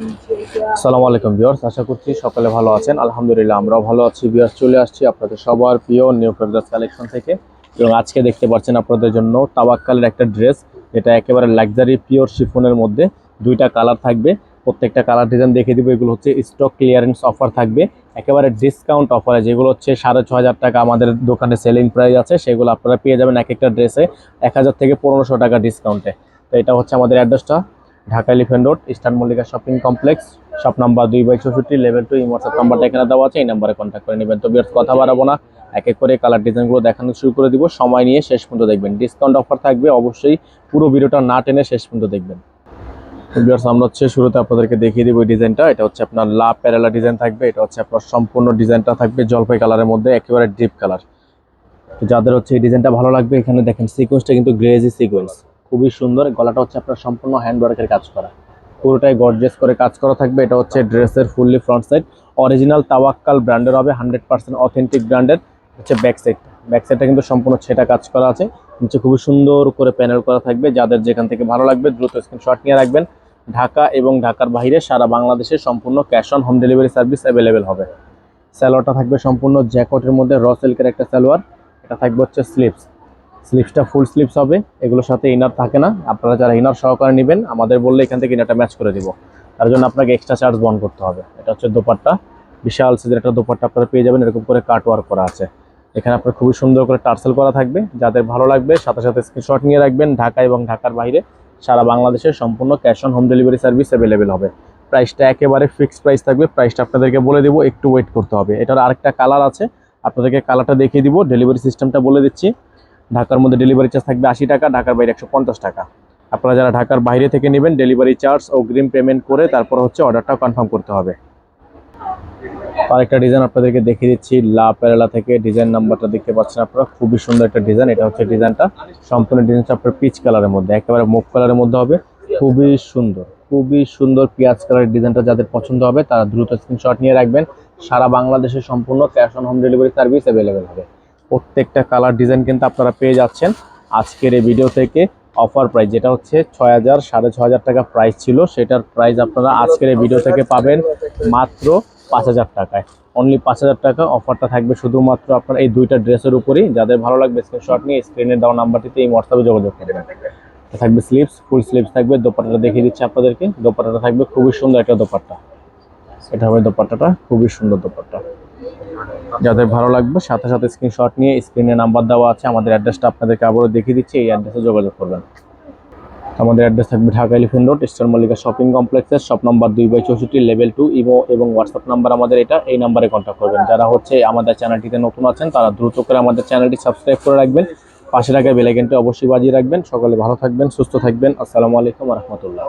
আসসালামু আলাইকুম ভিউয়ার্স, আশা করছি সকালে ভালো আছেন। আলহামদুলিল্লাহ আমরাও ভালো আছি। ভিউয়ার্স, চলে আসছি আপনাদের সবার প্রিয় নিউ ফেব্রাস কালেকশন থেকে। এবং আজকে দেখতে পাচ্ছেন আপনাদের জন্য তাবাক্কালের একটা ড্রেস যেটা একেবারে লাক্সারি পিওর শিফনের মধ্যে দুইটা কালার থাকবে। প্রত্যেকটা কালার ডিজাইন দেখে দিব, এগুলো হচ্ছে স্টক ক্লিয়ারেন্স অফার থাকবে। একেবারে ডিসকাউন্ট অফারে যেগুলো হচ্ছে সাড়ে ছ হাজার টাকা আমাদের দোকানে সেলিং প্রাইস আছে, সেগুলো আপনারা পেয়ে যাবেন এক একটা ড্রেসে এক হাজার থেকে পনেরোশো টাকা ডিসকাউন্টে তো এটা হচ্ছে আমাদের অ্যাড্রেসটা Dhaka Elephant Road Eastern Mallika Shopping Complex shop number দুই বাই চৌষট্টি লেভেল টু এই হোয়াটসঅ্যাপ নাম্বারটা এখানে দেওয়া আছে, এই নাম্বারে কন্ট্যাক্ট করে নেবেন। তো বিয়ার্স কথা বাড়াবো না, এক এক করে কালার ডিজাইনগুলো দেখানো শুরু করে দিব, সময় নিয়ে শেষ পর্যন্ত দেখবেন। ডিসকাউন্ট অফার থাকবে, অবশ্যই পুরো ভিডিওটা না টেনে শেষ পর্যন্ত দেখবেন। বিয়ার্স আমরা হচ্ছে শুরুতে আপনাদেরকে দেখিয়ে দিব ডিজাইনটা এটা হচ্ছে আপনার লা প্যারালা ডিজাইন থাকবে, এটা হচ্ছে আপনার সম্পূর্ণ ডিজাইনটা থাকবে জলপাই কালারের মধ্যে, একেবারে ডিপ কালার যাদের হচ্ছে এই ডিজাইনটা ভালো লাগবে, এখানে দেখেন সিকোয়েন্সটা কিন্তু গ্রেজি সিকোয়েন্স খুবই সুন্দর। গলাটা হচ্ছে আপনার সম্পূর্ণ হ্যান্ড ওয়ার্কের কাজ করা। পুরোটাই গর্জেস করে কাজ করা থাকবে। এটা হচ্ছে ড্রেসের fully front side original Tawakkal ব্র্যান্ডের হবে হান্ড্রেড পার্সেন্ট অথেন্টিক ব্র্যান্ডের হচ্ছে ব্যাক সাইড ব্যাক সাইডটা কিন্তু সম্পূর্ণ ছেটা কাজ করা আছে। নিচে খুবই সুন্দর করে প্যানেল করা থাকবে। যাদের যেখান থেকে ভালো লাগবে দ্রুত স্ক্রিনশট নিয়ে রাখবেন। ঢাকা এবং ঢাকার বাইরে সারা বাংলাদেশে সম্পূর্ণ cash on home delivery service available হবে। স্যালোয়ারটা থাকবে সম্পূর্ণ জ্যাকটের মধ্যে র সিল্কের একটা সালোয়ার। এটা থাকবে হচ্ছে স্লিপস স্লিপসটা ফুল স্লিপস হবে। এগুলোর সাথে ইনার থাকে না। আপনারা যারা ইনার সহকারে নেবেন, আমাদের বললে এখান থেকে ইনারটা ম্যাচ করে দিব। তার জন্য আপনাকে এক্সট্রা চার্জ বহন করতে হবে। এটা হচ্ছে দোপাট্টা। বিশাল সাইজের একটা দোপাট্টা আপনারা পেয়ে যাবেন। এরকম করে কাট ওয়ার্ক করা আছে। এখানে আপনার খুবই সুন্দর করে টার্সেল করা থাকবে। যাদের ভালো লাগবে, সাথে সাথে স্ক্রিনশট নিয়ে রাখবেন। ঢাকা এবং ঢাকার বাইরে সারা বাংলাদেশের সম্পূর্ণ cash on home delivery service available হবে। প্রাইসটা একেবারে ফিক্সড প্রাইস থাকবে। প্রাইসটা আপনাদেরকে বলে দিব, একটু ওয়েট করতে হবে। এটার আরেকটা কালার আছে। আপনাদেরকে কালারটা দেখিয়ে দিব। ডেলিভারি সিস্টেমটা বলে দিচ্ছি। ঢাকার মধ্যে ডেলিভারি চার্জ থাকবে আশি টাকা, ঢাকার বাইরে একশো পঞ্চাশ টাকা। আপনারা যারা ঢাকার বাইরে থেকে নেবেন ডেলিভারি চার্জ ও গ্রিম পেমেন্ট করে তারপর হচ্ছে অর্ডারটা কনফার্ম করতে হবে। আরেকটা ডিজাইন আপনাদেরকে দেখিয়ে দিচ্ছি, লা প্যারালা থেকে ডিজাইন নাম্বারটা দেখতে পাচ্ছেন আপনারা, খুবই সুন্দর একটা ডিজাইন এটা হচ্ছে ডিজাইনটা সম্পূর্ণ ডিজাইনটা আপনার পিচ কালারের মধ্যে, একেবারে মুখ কালারের মধ্যে হবে, খুবই সুন্দর খুবই সুন্দর পেঁয়াজ কালারের ডিজাইনটা যাদের পছন্দ হবে, তারা দ্রুত স্ক্রিনশট নিয়ে রাখবেন। সারা বাংলাদেশে সম্পূর্ণ cash on home delivery service available হবে। প্রত্যেকটা কালার ডিজাইন কিন্তু আপনারা পেয়ে যাচ্ছেন আজকের এই ভিডিও থেকে অফার প্রাইস যেটা হচ্ছে ছয় হাজার, সাড়ে ছ হাজার টাকা প্রাইস ছিল, সেটার প্রাইস আপনারা আজকের এই ভিডিও থেকে পাবেন মাত্র পাঁচ হাজার টাকায়। অনলি পাঁচ হাজার টাকা অফারটা থাকবে শুধুমাত্র আপনার এই দুইটা ড্রেসের উপরই। যাদের ভালো লাগবে স্ক্রিনশট নিয়ে স্ক্রিনে দেওয়া নাম্বারটিতে এই হোয়াটসঅ্যাপে যোগাযোগ করবেন। থাকবে স্লিপস ফুল স্লিপস থাকবে, দোপাট্টাটা দেখিয়ে দিচ্ছি আপনাদেরকে। দোপাট্টাটা থাকবে খুবই সুন্দর একটা দোপাট্টা। এটা হবে দোপাট্টাটা, খুবই সুন্দর দোপাট্টা। যাদের ভালো লাগবে, সাথে সাথে স্ক্রিনশট নিয়ে স্ক্রিনে নাম্বার দেওয়া আছে, আমাদের অ্যাড্রেসটা আপনাদেরকে আবারও দেখিয়ে দিচ্ছি, এই অ্যাড্রেসে যোগাযোগ করবেন। আমাদের অ্যাড্রেস থাকবে Dhaka Elephant Road Eastern Mallika Shopping কমপ্লেক্সের শপ নাম্বার দুই বাই চৌষট্টি লেভেল টু ইমো এবং হোয়াটসঅ্যাপ নাম্বার আমাদের এটা, এই নাম্বারে কন্ট্যাক্ট করবেন। যারা হচ্ছে আমাদের চ্যানেলটিতে নতুন আছেন, তারা দ্রুত করে আমাদের চ্যানেলটি সাবস্ক্রাইব করে রাখবেন। পাশে রাখা বেলাইকেনটি অবশ্যই বাজিয়ে রাখবেন। সকলে ভালো থাকবেন, সুস্থ থাকবেন। আসসালামু আলাইকুম রহমতুল্লাহ।